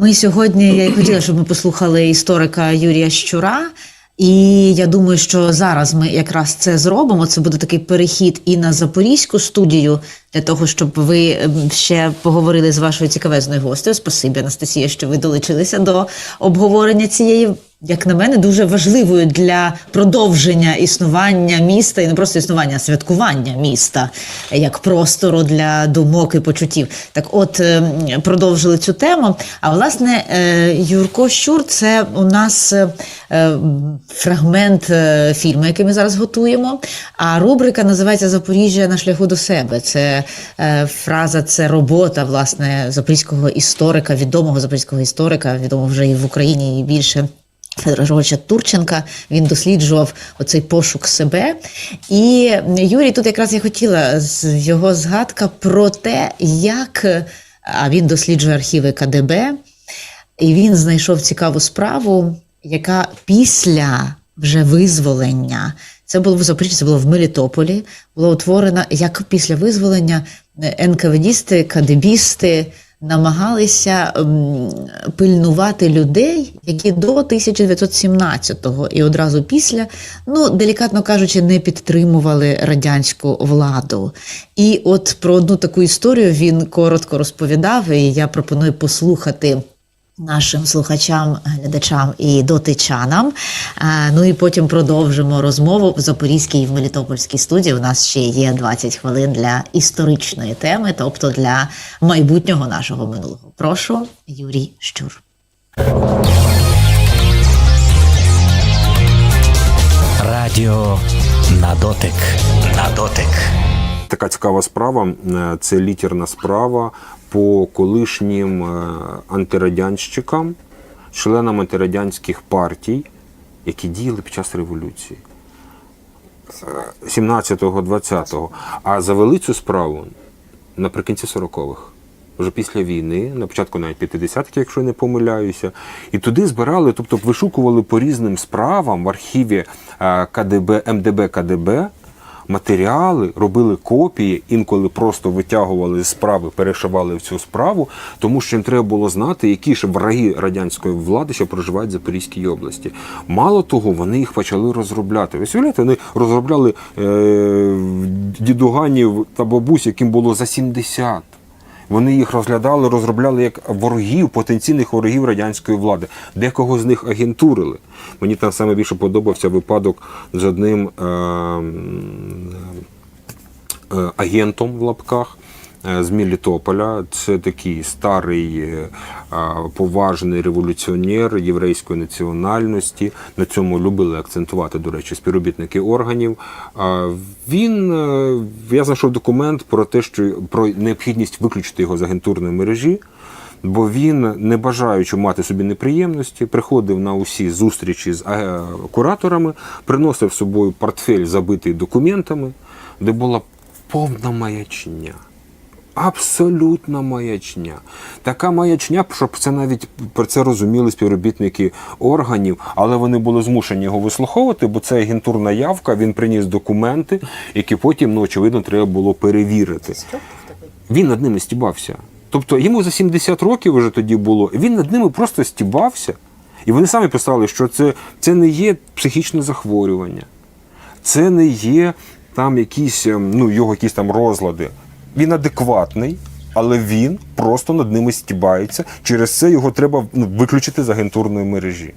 Ми сьогодні я й хотіла, щоб ми послухали історика Юрія Щура. І я думаю, що зараз ми якраз це зробимо. Це буде такий перехід і на запорізьку студію для того, щоб ви ем, ще поговорили з вашою цікавезною гостею. Спасибі, Анастасія, що ви долучилися до обговорення цієї, як на мене, дуже важливою для продовження існування міста і не просто існування, а святкування міста як простору для думок і почуттів. Так, от ем, продовжили цю тему. А власне, е, Юрко Щур, це у нас е, е, фрагмент е, фільму, який ми зараз готуємо. А рубрика називається Запоріжжя на шляху до себе. Це е, фраза, це робота власне запорізького історика, відомого запорізького історика, відомого вже і в Україні, і більше. Григоровича Турченка він досліджував оцей пошук себе. І Юрій, тут якраз я хотіла з його згадка про те, як а він досліджує архіви КДБ, і він знайшов цікаву справу, яка після вже визволення, це було в Запоріжжі, це було в Мелітополі, була утворена як після визволення НКВДісти, КДБісти намагалися пильнувати людей, які до 1917-го і одразу після, ну делікатно кажучи, не підтримували радянську владу. І от про одну таку історію він коротко розповідав, і я пропоную послухати. Нашим слухачам, глядачам і дотичанам. Ну і потім продовжимо розмову в Запорізькій і в Мелітопольській студії. У нас ще є 20 хвилин для історичної теми, тобто для майбутнього нашого минулого. Прошу, Юрій Щур. Радіо на дотик. На дотик. Така цікава справа. Е, Це літерна справа по колишнім е, антирадянщикам, членам антирадянських партій, які діяли під час революції. Е, 17-го, 20-го. А завели цю справу наприкінці 40-х. Вже після війни, на початку навіть 50-х, якщо не помиляюся, і туди збирали, тобто вишукували по різним справам в архіві е, КДБ, МДБ КДБ матеріали, робили копії, інколи просто витягували справи, перешивали в цю справу, тому що їм треба було знати, які ж враги радянської влади, що проживають в Запорізькій області. Мало того, вони їх почали розробляти. Ви уявляєте, вони розробляли е, дідуганів та бабусь, яким було за 70. Вони їх розглядали, розробляли як ворогів, потенційних ворогів радянської влади. Декого з них агентурили. Мені там саме більше подобався випадок з одним е, агентом в лапках. Е, З Мелітополя це такий старий е, поважний революціонер єврейської національності. На цьому любили акцентувати, до речі, співробітники органів. Він е, я знайшов документ про те, що про необхідність виключити його з агентурної мережі. Бо він, не бажаючи мати собі неприємності, приходив на усі зустрічі з кураторами, приносив з собою портфель, забитий документами, де була повна маячня. Абсолютна маячня. Така маячня, щоб це навіть про це розуміли співробітники органів, але вони були змушені його вислуховувати, бо це агентурна явка, він приніс документи, які потім, ну, очевидно, треба було перевірити. Він над ними стібався. Тобто йому за 70 років вже тоді було, він над ними просто стібався. І вони самі писали, що це, це не є психічне захворювання, це не є там якісь, ем, ну, його якісь там розлади. Він адекватний, але він просто над ними стібається. Через це його треба ну, виключити з агентурної мережі.